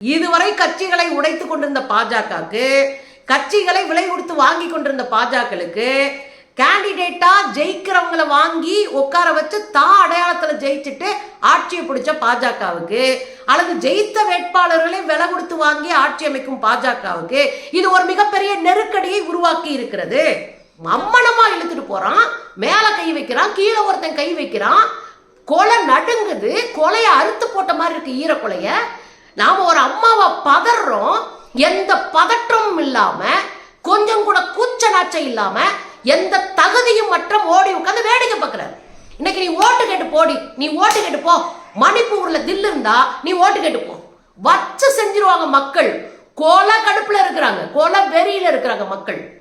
இதுவரை கட்சிகளை உடைத்து கொண்டிருந்த பாஜகவுக்கு கட்சிகளை விலை கொடுத்து வாங்கி கொண்டிருந்த பாஜகவுக்கு கேண்டிடேட்டா ஜெயிக்கிறவங்கள வாங்கி உட்கார வச்சு தான் அடையாளத்துல ஜெயிச்சுட்டு ஆட்சியை பிடிச்ச பாஜகவுக்கு அல்லது ஜெயித்த வேட்பாளர்களை விலை கொடுத்து வாங்கி ஆட்சி அமைக்கும் பாஜகவுக்கு இது ஒரு மிகப்பெரிய நெருக்கடியை உருவாக்கி இருக்கிறது. மம்மனமா இழுத்துட்டு போறான் மேல கை வைக்கிறான் கீழே ஒருத்தன் கை வைக்கிறான் கொலை நடுங்குது கொலையை அறுத்து போட்ட மாதிரி இருக்கு ஈரக்கொலையை. நாம் ஒரு அம்மாவை பதறோம் எந்த பதற்றமும் இல்லாமல் கொஞ்சம் கூட கூச்ச நாச்சம் இல்லாமல் எந்த தகுதியும் மற்றும் ஓடி உட்காந்து வேடிக்கை பார்க்குறாரு. இன்னைக்கு நீ ஓட்டு கேட்டு போடி நீ ஓட்டு கேட்டு போ. மணிப்பூர்ல தில்லு இருந்தா நீ ஓட்டு கேட்டு போ. வச்சு செஞ்சிருவாங்க மக்கள். கொலை கடுப்புல இருக்கிறாங்க கொலை வெறியில இருக்கிறாங்க மக்கள்.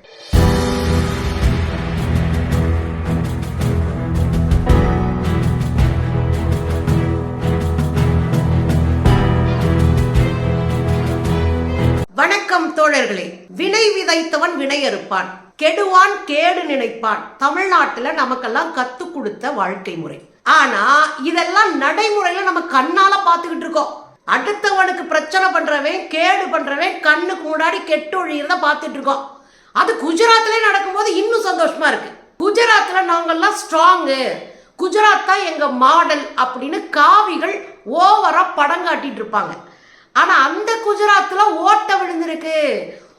விதைத்தவன் வினையறுப்பான். கெடுவான் கேடு நினைப்பான். தமிழ்நாட்டுல நமக்கெல்லாம் கத்து கொடுத்த வாழ்க்கை முறை. ஆனா இதெல்லாம் நடைமுறையில நம்ம கண்ணால பாத்துக்கிட்டு இருக்கோம். அடுத்தவனுக்கு பிரச்சனை பண்றவன் கேடு பண்றவன் கண்ணுக்கு முன்னாடி கெட்டு ஒழிகிறத பார்த்துட்டு இருக்கோம். அது குஜராத்ல நடக்கும்போது இன்னும் சந்தோஷமா இருக்கு. குஜராத்ல நாங்கெல்லாம் ஸ்ட்ராங்கு குஜராத் தான் எங்க மாடல் அப்படின்னு காவிகள் ஓவரா படம் காட்டிட்டு இருப்பாங்க. ஆனா அந்த குஜராத்ல ஓட்ட விழுந்திருக்கு.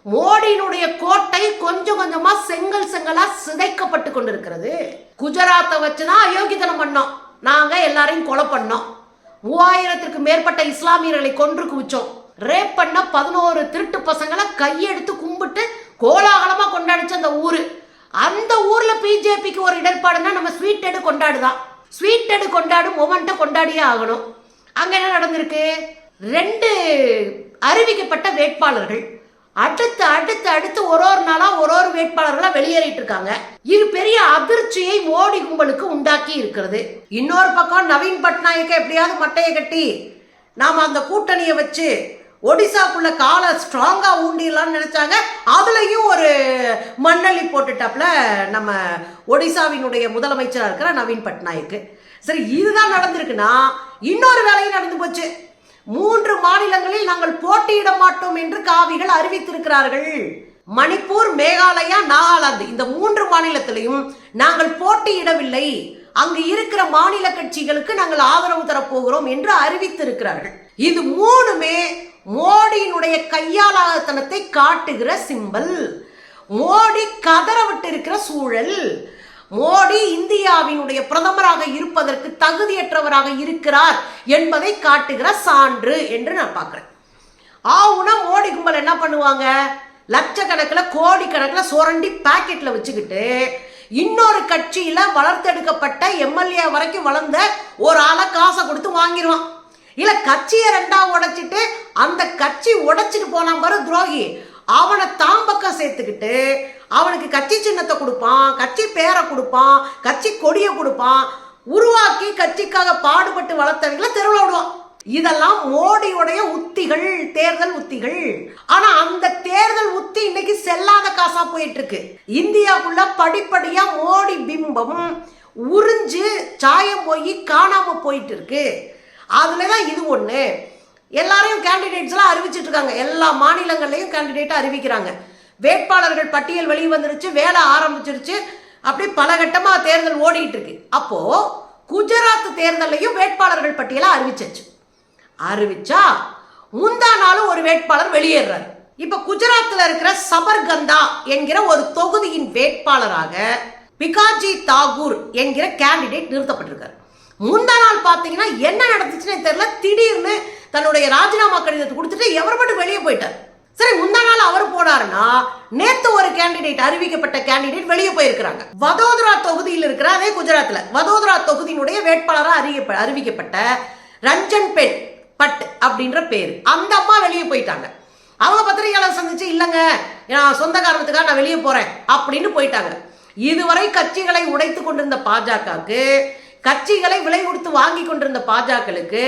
மோடியினுடைய கோட்டை கொஞ்சம் கொஞ்சமா செங்கல் செங்கலா சிதைக்கப்பட்டு கொண்டிருக்கிறது. குஜராத்தை வச்சுதான் அயோக்கியத்தனம் பண்ணோம். நாங்க எல்லாரையும் கொலை பண்ணோம். மூவாயிரத்திற்கு மேற்பட்ட இஸ்லாமியர்களை கொன்று குவிச்சோம். ரேப் பண்ண பதினோரு திருட்டு பசங்களை கையெடுத்து கும்பிட்டு கோலாகலமா கொண்டாடிச்சு அந்த ஊரு. அந்த ஊர்ல பிஜேபிக்கு ஒரு இடர்பாடுன்னா நம்ம ஸ்வீட் எடு கொண்டாடுதான். ஸ்வீட் எடு கொண்டாடும் மொமெண்ட்டை கொண்டாடியே ஆகணும். அங்க என்ன நடந்திருக்கு? ரெண்டு அறிவிக்கப்பட்ட வேட்பாளர்கள். அடுத்து அடுத்து அடுத்து ஒரு ஒரு நாளா ஒரு ஒரு வேட்பாளர்களா வெளியேறிட்டு இருக்காங்க. இது பெரிய அதிர்ச்சியை மோடி கும்பலுக்கு உண்டாக்கி இருக்கிறது. இன்னொரு பக்கம் நவீன் பட்நாயக்க எப்படியாவது மட்டையை கட்டி நாம அந்த கூட்டணியை வச்சு ஒடிசாக்குள்ள காலை ஸ்ட்ராங்கா ஊண்டிடலாம்னு நினைச்சாங்க. அதுலயும் ஒரு மண்ணள்ளி போட்டுட்டாப்ல நம்ம ஒடிசாவினுடைய முதலமைச்சராக இருக்கிற நவீன் பட்நாயக்கு. சரி இதுதான் நடந்திருக்குன்னா இன்னொரு வேலையும் நடந்து போச்சு. மூன்று மாநிலங்களில் நாங்கள் போட்டியிட மாட்டோம் என்று காவிகள் அறிவித்திருக்கிறார்கள். மணிப்பூர் மேகாலயா நாகாலாந்து இந்த மூன்று மாநிலத்திலையும் நாங்கள் போட்டியிடவில்லை. அங்கு இருக்கிற மாநில கட்சிகளுக்கு நாங்கள் ஆதரவு தரப்போகிறோம் என்று அறிவித்திருக்கிறார்கள். இது மூணுமே மோடியினுடைய கையாளாதனத்தை காட்டுகிற சிம்பல் மோடி கதற விட்டு இருக்கிற சூழல். மோடி இந்தியாவினுடைய பிரதமராக இருப்பதற்கு தகுதியற்றவராக இருக்கிறார் என்பதை காட்டுகிற சான்று என்று நான் பார்க்குறேன். ஆவுனா மோடி கும்பல் என்ன பண்ணுவாங்க? லட்சக்கணக்கில் கோடிக்கணக்கில் சுரண்டி பாக்கெட்டில் வச்சுக்கிட்டு இன்னொரு கட்சியில் வளர்த்தெடுக்கப்பட்ட எம்எல்ஏ வரைக்கும் வளர்ந்த ஒரு ஆளை காசை கொடுத்து வாங்கிடுவான். இல்லை கட்சியை ரெண்டாக உடைச்சிட்டு அந்த கட்சி உடைச்சிட்டு போனால் பாரு துரோகி. அவனை தான் பக்கம் சேர்த்துக்கிட்டு அவனுக்கு கட்சி சின்னத்தை கொடுப்பான் கட்சி பேரை கொடுப்பான் கட்சி கொடியை கொடுப்பான் உருவாக்கி கட்சிக்காக பாடுபட்டு வளர்த்தவங்களை தெருவில் விடுவான். இதெல்லாம் மோடியுடைய உத்திகள் தேர்தல் உத்திகள். ஆனா அந்த தேர்தல் உத்தி இன்னைக்கு செல்லாத காசா போயிட்டு இருக்கு இந்தியாவுக்குள்ள படிப்படியா மோடி பிம்பம் உறிஞ்சு சாயம் போய் காணாம போயிட்டு இருக்கு அதுலதான் இது ஒண்ணு. எல்லாரையும் கேண்டிடேட்ஸ்லாம் அறிவிச்சிட்டு இருக்காங்க. எல்லா மாநிலங்கள்லையும் கேண்டிடேட்டை அறிவிக்கிறாங்க. வேட்பாளர்கள் பட்டியல் வெளியே வந்துருச்சு வேலை ஆரம்பிச்சிருச்சு. அப்படி பல கட்டமாக தேர்தல் ஓடிட்டு இருக்கு. அப்போது குஜராத் தேர்தலையும் வேட்பாளர்கள் பட்டியலாக அறிவிச்சிச்சு. அறிவிச்சா முந்தா நாளும் ஒரு வேட்பாளர் வெளியேறாரு. இப்போ குஜராத்தில் இருக்கிற சபர்கந்தா என்கிற ஒரு தொகுதியின் வேட்பாளராக பிகாஜி தாகூர் என்கிற கேண்டிடேட் நிறுத்தப்பட்டிருக்காரு. முந்தா நாள் பார்த்தீங்கன்னா என்ன நடந்துச்சுன்னு தெரியல. திடீர்னு தன்னுடைய ராஜினாமா கடிதத்தை கொடுத்துட்டு எவர் மட்டும் வெளியே போயிட்டார்? சரி முந்தா நாள் அவர் போனாருன்னா நேத்து ஒரு கேண்டிடேட் அறிவிக்கப்பட்ட கேண்டிடேட் வெளியே போயிருக்கிறாங்க. வதோதரா தொகுதியில் இருக்கிற அதே குஜராத்தில் வதோதரா தொகுதியினுடைய வேட்பாளராக அறிவிக்கப்ப அறிவிக்கப்பட்ட ரஞ்சன் பெண் பட் அப்படின்ற பேர். அந்த அம்மா வெளியே போயிட்டாங்க. அவங்க பத்திரிகையாளர் சந்திச்சு இல்லைங்க நான் சொந்த காரணத்துக்காக நான் வெளியே போறேன் அப்படின்னு போயிட்டாங்க. இதுவரை கட்சிகளை உடைத்து கொண்டிருந்த பாஜகவுக்கு கட்சிகளை விலை கொடுத்து வாங்கி கொண்டிருந்த பாஜகளுக்கு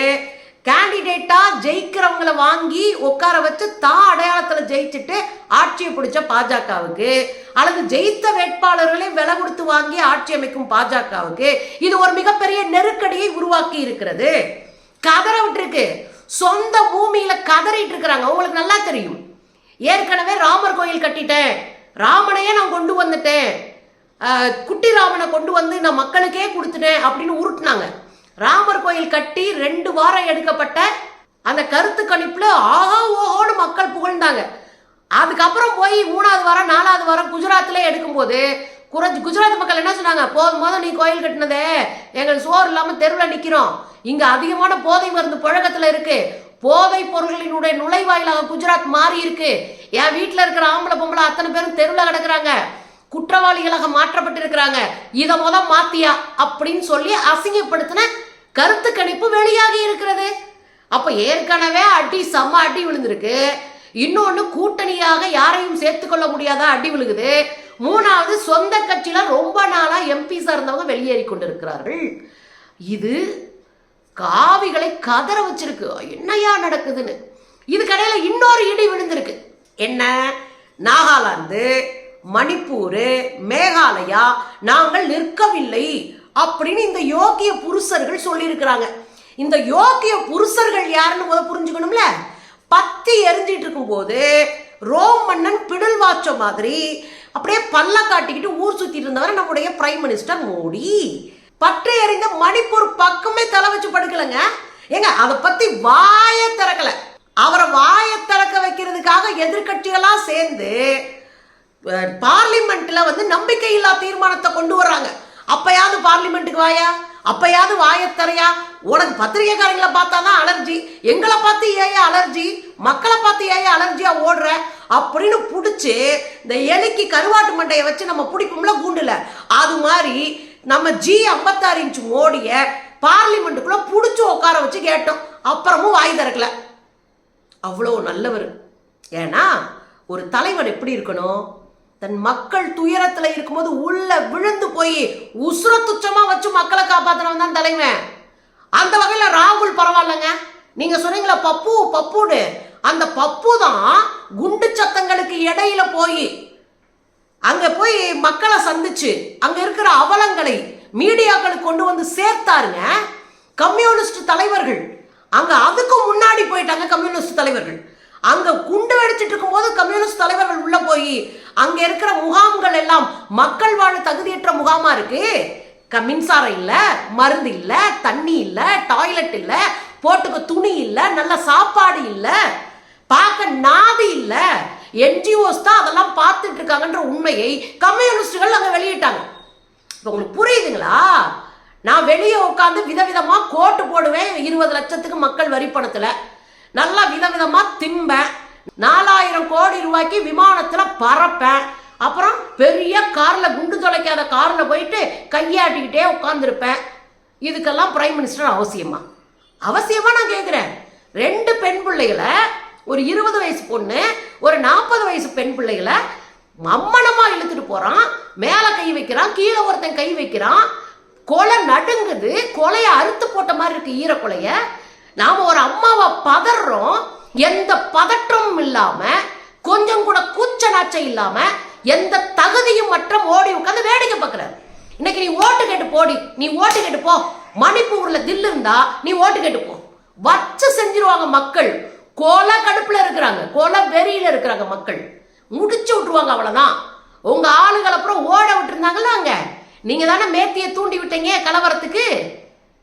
கேண்டிடேட்டா ஜெயிக்கிறவங்களை வாங்கி உட்கார வச்சு தான் அடையாளத்தில் ஜெயிச்சுட்டு ஆட்சியை பிடிச்ச பாஜகவுக்கு அல்லது ஜெயித்த வேட்பாளர்களை விலை கொடுத்து வாங்கி ஆட்சி அமைக்கும் பாஜகவுக்கு இது ஒரு மிகப்பெரிய நெருக்கடியை உருவாக்கி இருக்கிறது. கதற விட்டுருக்கு. சொந்த பூமியில கதறிட்டு இருக்கிறாங்க. உங்களுக்கு நல்லா தெரியும். ஏற்கனவே ராமர் கோயில் கட்டிட்டேன். ராமனையே நான் கொண்டு வந்துட்டேன். குட்டி ராமனை கொண்டு வந்து நான் மக்களுக்கே கொடுத்துட்டேன் அப்படின்னு உருட்டுனாங்க. ராமர் கோயில் கட்டி ரெண்டு வாரம் எடுக்கப்பட்ட அந்த கருத்து கணிப்பில் ஆஹா ஓஹோன்னு மக்கள் புகழ்ந்தாங்க. அதுக்கப்புறம் போய் மூணாவது வாரம் நாலாவது வாரம் குஜராத்தில் எடுக்கும்போது குறைஞ்சி குஜராத் மக்கள் என்ன சொன்னாங்க? போதும் போதும் நீ கோயில் கட்டினதே. எங்களுக்கு சோறு இல்லாமல் தெருவில் நிற்கிறோம் இங்கே அதிகமான போதை மருந்து புழக்கத்தில் இருக்கு. போதை பொருள்களினுடைய நுழைவாயிலாக குஜராத் மாறி இருக்கு என் வீட்டில் இருக்கிற ஆம்பளை பொம்பளை அத்தனை பேரும் தெருவில் கிடக்குறாங்க. குற்றவாளிகளாக மாற்றப்பட்டிருக்கிறாங்க. இதை முத மாத்தியா அப்படின்னு சொல்லி அசிங்கப்படுத்தின கருத்து கணிப்பு வெளியாகி இருக்கிறது. அப்ப ஏற்கனவே அடி செம்ம அடி விழுந்திருக்கு. இன்னொன்னு கூட்டணியாக யாரையும் சேர்த்துக்கொள்ள முடியாத அடி விழுகுது. மூணாவது சொந்த கட்சியில ரொம்ப நாளா எம்பிஸா இருந்தவங்க வெளியேறி கொண்டிருக்கிறார்கள். இது காவிகளை கதற வச்சிருக்கு. என்னையா நடக்குதுன்னு. இது இன்னொரு இடி விழுந்திருக்கு. என்ன? நாகாலாந்து. மணிப்பூர் மேகாலயா நாங்கள் நிற்கவில்லை அப்படின்னு இந்த யோகிய புருஷர்கள் சொல்லியிருக்கிறாங்க. இந்த யோக்கிய புருஷர்கள் யாருன்னு முத புரிஞ்சுக்கணும்ல? பத்தி எரிஞ்சிட்டு இருக்கும்போது ரோம் மன்னன் பிடல் வாச்ச மாதிரி அப்படியே பல்ல காட்டிக்கிட்டு ஊர் சுத்திட்டு இருந்தவர் நம்முடைய பிரைம் மினிஸ்டர் மோடி. பற்றை எறிந்த மணிப்பூர் பக்கமே தலை வச்சு படுக்கலங்க. ஏங்க அதை பத்தி வாயை திறக்கல. அவரை வாயை திறக்க வைக்கிறதுக்காக எதிர்க்கட்சிகளா சேர்ந்து பார்லிமெண்ட்ல வந்து நம்பிக்கையில்லா தீர்மானத்தை கொண்டு வர்றாங்க. அப்பயாவது பார்லிமெண்ட்டுக்கு வாயா? அப்பயாவது வாயத்தரையா உனக்கு பத்திரிகைக்காரங்களை பார்த்தா தான் அலர்ஜி எங்களை பார்த்து ஏன் அலர்ஜி மக்களை பார்த்து ஏன் அலர்ஜியா ஓடுற? அப்படின்னு பிடிச்சி இந்த எலிக்கு கருவாட்டு மண்டையை வச்சு நம்ம பிடிப்போம்ல கூண்டுல. அது மாதிரி நம்ம ஜி ஐம்பத்தாறு இன்ச் மோடிய பார்லிமெண்ட்டுக்குள்ள பிடிச்சி உட்கார வச்சு கேட்டோம். அப்புறமும் வாய் திறக்கல. அவ்வளோ நல்லவர். ஏன்னா ஒரு தலைவன் எப்படி இருக்கணும்? தன் மக்கள் துயரத்துல இருக்கும்போது உள்ள விழுந்து போய் உசுர துச்சமா வச்சு மக்களை காப்பாத்துறவன் தான் தலைவன். அந்த வகையில ராகுல் பரவாயில்லைங்க. நீங்க சொன்னீங்களா பப்பு பப்புன்னு. அந்த பப்பு தான் குண்டு சத்தங்களுக்கு இடையில போய் அங்க போய் மக்களை சந்திச்சு அங்க இருக்கிற அவலங்களை மீடியாக்களுக்கு கொண்டு வந்து சேர்த்தாருங்க. கம்யூனிஸ்ட் தலைவர்கள். அங்க அதுக்கு முன்னாடி போயிட்டாங்க கம்யூனிஸ்ட் தலைவர்கள். அங்க குண்டு வெடிச்சிட்டு இருக்கும்போது கம்யூனிஸ்ட் தலைவர்கள் உள்ள போய் அங்க இருக்கிற முகாம்கள் எல்லாம் மக்கள் வாழ தகுதியற்ற முகாமா இருக்கு? க- மின்சாரம் இல்ல மருந்து இல்ல தண்ணி இல்ல டாய்லெட் இல்ல போட்டுக்க துணி இல்ல நல்ல சாப்பாடு இல்ல பார்க்க நாதி இல்ல. என்ஜிஓஸ் தான் அதெல்லாம் பார்த்துட்டு இருக்காங்கன்ற உண்மையை கம்யூனிஸ்டுகள் அங்க வெளியிட்டாங்க. இப்போ உங்களுக்கு புரியுதுங்களா? நான் வெளியே உட்காந்து விதவிதமா கோட்டு போடுவேன் இருபது லட்சத்துக்கு மக்கள் வரி பணத்துல நல்லா விதவிதமாக திம்பேன். நாலாயிரம் கோடி ரூபாய்க்கு விமானத்தில் பறப்பேன். அப்புறம் பெரிய காரில் குண்டு தொலைக்காத காரில் போயிட்டு கையாட்டிக்கிட்டே உட்காந்துருப்பேன் இதுக்கெல்லாம் பிரைம் மினிஸ்டர் அவசியமா? அவசியமாக நான் கேட்குறேன் ரெண்டு பெண் பிள்ளைகளை ஒரு இருபது வயசு பொண்ணு ஒரு நாற்பது வயசு பெண் பிள்ளைகளை மம்மனமாக இழுத்துட்டு போகிறான் மேலே கை வைக்கிறான் கீழே ஒருத்தன் கை வைக்கிறான். கொலை நடுங்குது கொலையை அறுத்து போட்ட மாதிரி இருக்குது ஈரக்கொலையை. நாம ஒரு அம்மாவை பதறோம் எந்த பதற்றமும் இல்லாம கொஞ்சம் கூட கூச்ச நாச்சம் இல்லாம எந்த தகுதியும் மற்ற ஓடி உட்காந்து வேடிக்கை பார்க்கறாரு. இன்னைக்கு நீ ஓட்டு கேட்டு போடி நீ ஓட்டு கேட்டு போ. மணிப்பூர்ல தில்லு இருந்தா நீ ஓட்டு கேட்டு போ. வச்சு செஞ்சிருவாங்க மக்கள். கோல கடுப்புல இருக்கிறாங்க. கோல வெறியில இருக்கிறாங்க மக்கள். முடிச்சு விட்டுருவாங்க அவ்வளவுதான். உங்க ஆளுகள் அப்புறம் ஓட விட்டுருந்தாங்கல்ல அங்க. நீங்க தானே மேத்தியை தூண்டி விட்டீங்க கலவரத்துக்கு.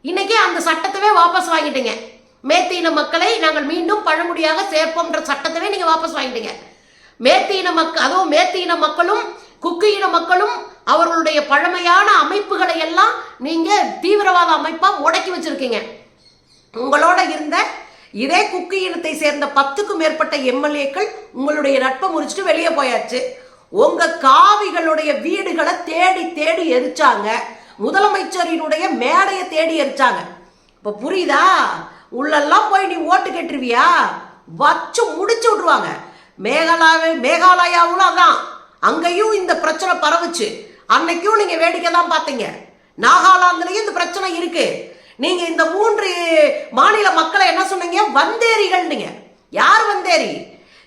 இன்னைக்கு அந்த சட்டத்தவே வாபஸ் வாங்கிட்டீங்க. மேத்தியின மக்களை நாங்கள் மீண்டும் பழங்குடியாக சேர்ப்போம்ன்ற சட்டத்தவே நீங்கள் வாபஸ் வாங்கிட்டீங்க. மேத்தியின மக்கள் அதுவும் மேத்தியின மக்களும் குக்கு இன மக்களும் அவர்களுடைய பழமையான அமைப்புகளை எல்லாம் நீங்கள் தீவிரவாத அமைப்பாக முடக்கி வச்சிருக்கீங்க. உங்களோட இருந்த இதே குக்கு இனத்தை சேர்ந்த பத்துக்கும் மேற்பட்ட எம்எல்ஏக்கள் உங்களுடைய நட்பை முறிச்சுட்டு வெளியே போயாச்சு. உங்க காவிகளுடைய வீடுகளை தேடி தேடி எரிச்சாங்க. முதலமைச்சரினுடைய மேடையை தேடி எரிச்சாங்க. இப்போ புரியுதா? உள்ளெல்லாம் போய் நீ ஓட்டு கேட்டுருவியா? வச்சு முடிச்சு விட்ருவாங்க மேகாலயா மேகாலயாவும் அதான். அங்கேயும் இந்த பிரச்சனை பரவுச்சு. அன்னைக்கும் நீங்கள் வேடிக்கை தான் பார்த்தீங்க. நாகாலாந்துலேயும் இந்த பிரச்சனை இருக்கு. நீங்கள் இந்த மூன்று மாநில மக்களை என்ன சொன்னீங்க? வந்தேரிகள்னுங்க. யார் வந்தேரி?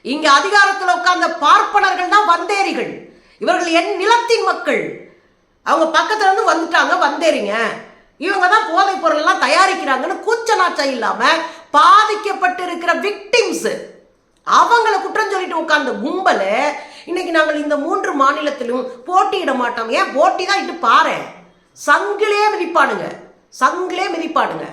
இங்கே அதிகாரத்தில் உட்கார்ந்த பார்ப்பனர்கள் தான் வந்தேரிகள். இவர்கள் என் நிலத்தின் மக்கள். அவங்க பக்கத்துல இருந்து வந்துட்டாங்க வந்தேரிங்க. இவங்க தான் போதைப் பொருள் எல்லாம் தயாரிக்கிறாங்கன்னு கூச்ச நாச்சம் இல்லாமல் பாதிக்கப்பட்டு இருக்கிற விக்டிம்ஸ் அவங்கள குற்றம் சொல்லிட்டு உட்கார்ந்த கும்பல இன்னைக்கு நாங்கள் இந்த மூன்று மாநிலத்திலும் போட்டியிட மாட்டோம். ஏன்? போட்டி தான் இட்டு பாரு சங்கிலே மிதிப்பானுங்க. சங்கிலே மிதிப்பானுங்க.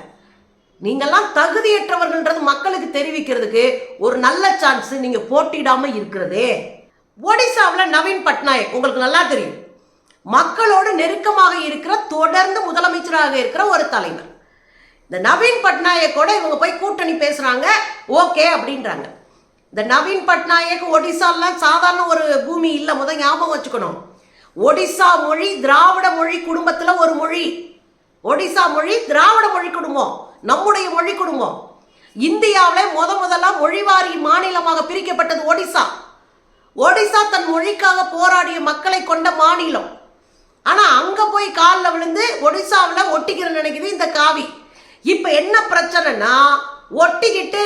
நீங்கள்லாம் தகுதியற்றவர்கள்ன்றது மக்களுக்கு தெரிவிக்கிறதுக்கு ஒரு நல்ல சான்ஸ் நீங்கள் போட்டியிடாமல் இருக்கிறதே. ஒடிசாவில் நவீன் பட்நாயக் உங்களுக்கு நல்லா தெரியும். மக்களோடு நெருக்கமாக இருக்கிற தொடர்ந்து முதலமைச்சராக இருக்கிற ஒரு தலைவர். இந்த நவீன் பட்நாயக்கோட இவங்க போய் கூட்டணி பேசுகிறாங்க ஓகே அப்படின்றாங்க. இந்த நவீன் பட்நாயக் ஒடிசாலாம் சாதாரண ஒரு பூமி இல்லை முதல் ஞாபகம் வச்சுக்கணும். ஒடிசா மொழி திராவிட மொழி குடும்பத்தில் ஒரு மொழி. ஒடிசா மொழி திராவிட மொழி குடும்பம் நம்முடைய மொழி குடும்பம். இந்தியாவில் முத முதல்ல மொழிவாரி மாநிலமாக பிரிக்கப்பட்டது ஒடிசா. ஒடிசா தன் மொழிக்காக போராடிய மக்களை கொண்ட மாநிலம். ஆனால் அங்கே போய் காலில் விழுந்து ஒடிசாவில் ஒட்டிக்கிற நினைக்குது இந்த காவி. இப்போ என்ன பிரச்சனைனா ஒட்டிக்கிட்டு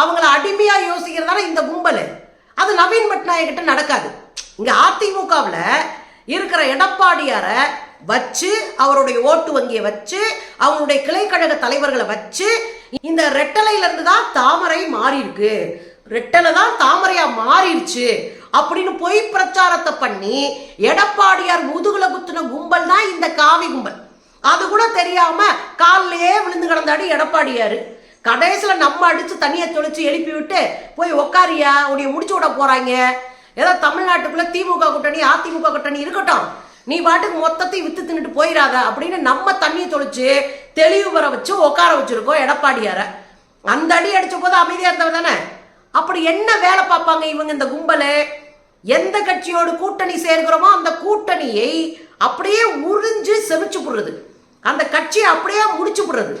அவங்கள அடிமையாக யோசிக்கிறதால இந்த கும்பல். அது நவீன் பட்நாயக்கிட்ட நடக்காது. இங்கே அதிமுகவில் இருக்கிற எடப்பாடியாரை வச்சு அவருடைய ஓட்டு வங்கியை வச்சு அவங்களுடைய கிளைக்கழக தலைவர்களை வச்சு இந்த ரெட்டலையிலிருந்து தான் தாமரை மாறி இருக்கு ரெட்டலை தான் தாமரையா மாறிடுச்சு அப்படின்னு பொய் பிரச்சாரத்தை பண்ணி எடப்பாடியார் முதுகுல குத்துன கும்பல் தான் இந்த காவி கும்பல். அது கூட தெரியாம காலிலேயே விழுந்து கிடந்தாடி எடப்பாடியாரு. கடைசியில நம்ம அடிச்சு தண்ணியை தொளிச்சு எழுப்பி விட்டு போய் உக்காரியா? உன்னை முடிச்சு விட போறாங்க. ஏதோ தமிழ்நாட்டுக்குள்ள திமுக கூட்டணி அதிமுக கூட்டணி இருக்கட்டும். நீ பாட்டுக்கு மொத்தத்தையும் வித்து தின்னுட்டு போயிடாத அப்படின்னு நம்ம தண்ணியை தொளிச்சு தெளிவு பெற வச்சு உட்கார வச்சிருக்கோம் எடப்பாடியார. அந்த அடி அடிச்ச போது அமைதியா இருந்தவர் தானே? அப்படி என்ன வேலை பார்ப்பாங்க இவங்க இந்த கும்பல்? எந்த கட்சியோடு கூட்டணி சேர்க்கிறோமோ அந்த கூட்டணியை அப்படியே உறிஞ்சு செமிச்சு போடுறது. அந்த கட்சியை அப்படியே முடிச்சு போடுறது.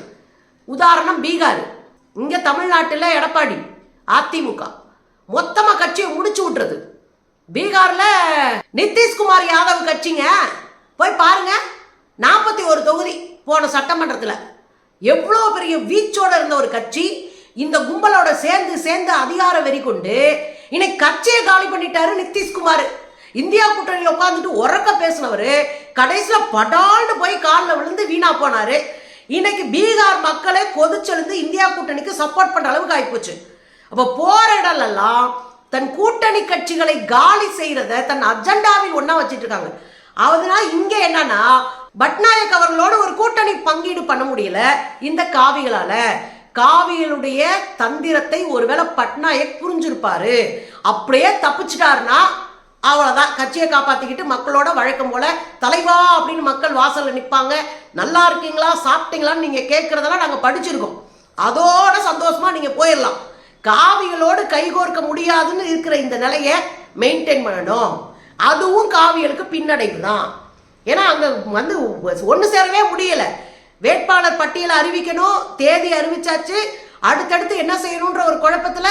உதாரணம் பீகார். இங்கே தமிழ்நாட்டில் எடப்பாடி அதிமுக. மொத்தமாக கட்சியை முடிச்சு விட்டுறது. பீகாரில் நிதிஷ்குமார் யாதவ் கட்சிங்க. போய் பாருங்க. நாற்பத்தி ஒரு தொகுதி போன சட்டமன்றத்தில். எவ்வளோ பெரிய வீச்சோடு இருந்த ஒரு கட்சி. இந்த கும்பலோட சேர்ந்து சேர்ந்து அதிகார வெறி கொண்டு இன்னைக்கு கட்சியை காலி பண்ணிட்டாரு நிதிஷ்குமார் இந்தியா கூட்டணியில் உட்காந்துட்டு உறக்க பேசினவர் கடைசியில் படால்னு போய் காலில் விழுந்து வீணா போனார். இன்னைக்கு பீகார் மக்களே கொதிச்செழுந்து இந்தியா கூட்டணிக்கு சப்போர்ட் பண்ற அளவுக்கு ஆயிப்போச்சு. அப்போ போற இடம்லாம் தன் கூட்டணி கட்சிகளை காலி செய்யறத தன் அஜெண்டாவில் ஒன்றா வச்சிட்டு இருக்காங்க. அதனால இங்க என்னன்னா பட்நாயக் அவர்களோட ஒரு கூட்டணி பங்கீடு பண்ண முடியல இந்த காவிகளால. காவியனுடைய தந்திரத்தை ஒருவேளை பட்நாயக் புரிஞ்சிருப்பாரு. அப்படியே தப்பிச்சிட்டாருன்னா அவ்வளோதான் கட்சியை காப்பாற்றிக்கிட்டு மக்களோட வழக்கம் போல தலைவா அப்படின்னு மக்கள் வாசலில் நிற்பாங்க நல்லா இருக்கீங்களா? சாப்பிட்டீங்களான்னு நீங்கள் கேட்குறதெல்லாம் நாங்கள் படிச்சிருக்கோம். அதோட சந்தோஷமாக நீங்கள் போயிடலாம். காவிகளோடு கைகோர்க்க முடியாதுன்னு இருக்கிற இந்த நிலையை மெயின்டைன் பண்ணணும். அதுவும் காவியலுக்கு பின்னடைவு தான் ஏன்னா அங்கே வந்து ஒன்று சேரவே முடியலை. வேட்பாளர் பட்டியலை அறிவிக்கணும் தேதி அறிவிச்சாச்சு. அடுத்தடுத்து என்ன செய்யணுன்ற ஒரு குழப்பத்துல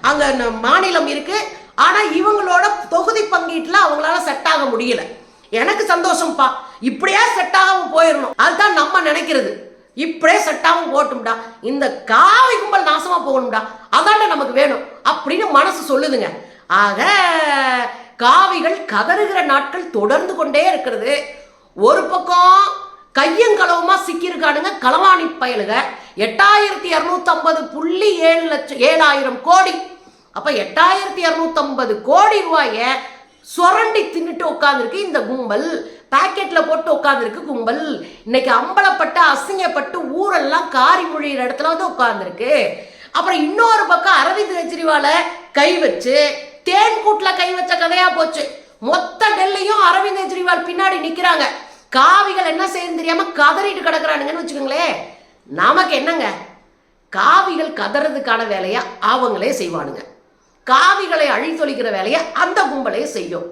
அங்க மாநிலம் இருக்கு. ஆனா இவங்களோட தொகுதி பங்கீட்டுல அவங்களால செட் ஆக முடியல. எனக்கு சந்தோஷம்ப்பா. இப்படியே செட் ஆகாம போயிடணும். அதுதான் நம்ம நினைக்கிறது. இப்படியே செட் ஆகாம போட்டும்டா இந்த காவி கும்பல் நாசமா போகணும்டா. அதான்டா நமக்கு வேணும் அப்படின்னு மனசு சொல்லுதுங்க. ஆக காவிகள் கதறுகிற நாட்கள் தொடர்ந்து கொண்டே இருக்கிறது. ஒரு பக்கம் கையங்களவுமா சிக்கியிருக்கானுங்க களவாணி பயலுக. எட்டாயிரத்தி இரநூத்தம்பது புள்ளி ஏழு லட்சம் ஏழாயிரம் கோடி. அப்போ எட்டாயிரத்தி இரநூத்தம்பது கோடி ரூபாய சுரண்டி தின்னுட்டு உட்காந்துருக்கு இந்த கும்பல். பாக்கெட்ல போட்டு உட்காந்துருக்கு கும்பல். இன்னைக்கு அம்பலப்பட்டு அசிங்கப்பட்டு ஊரெல்லாம் காரி மொழியிற இடத்துல வந்து உட்காந்துருக்கு அப்புறம் இன்னொரு பக்கம் அரவிந்த் கெஜ்ரிவால கை வச்சு தேன் கூட்டில் கை வச்ச கதையா போச்சு. மொத்த டெல்லியும் அரவிந்த் கெஜ்ரிவால் பின்னாடி நிற்கிறாங்க காவிகள் என்ன செய்யணும் தெரியாம கதறிட்டு கிடக்குறானுங்கன்னு வச்சுக்கோங்களேன் நமக்கு என்னங்க? காவிகள் கதறதுக்கான வேலையை அவங்களே செய்வானுங்க. காவிகளை அழித்தொழிக்கிற வேலையை அந்த கும்பலே செய்யும்.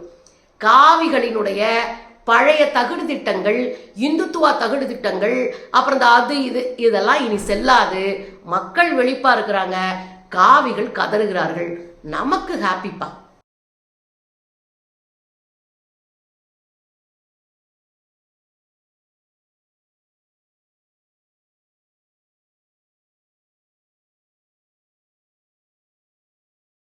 காவிகளினுடைய பழைய தகுடு திட்டங்கள் இந்துத்துவா தகுடு திட்டங்கள் அப்புறம் இந்த அது இது இதெல்லாம் இனி செல்லாது. மக்கள் வெளிப்பா இருக்கிறாங்க. காவிகள் கதறுகிறார்கள். நமக்கு ஹாப்பிப்பா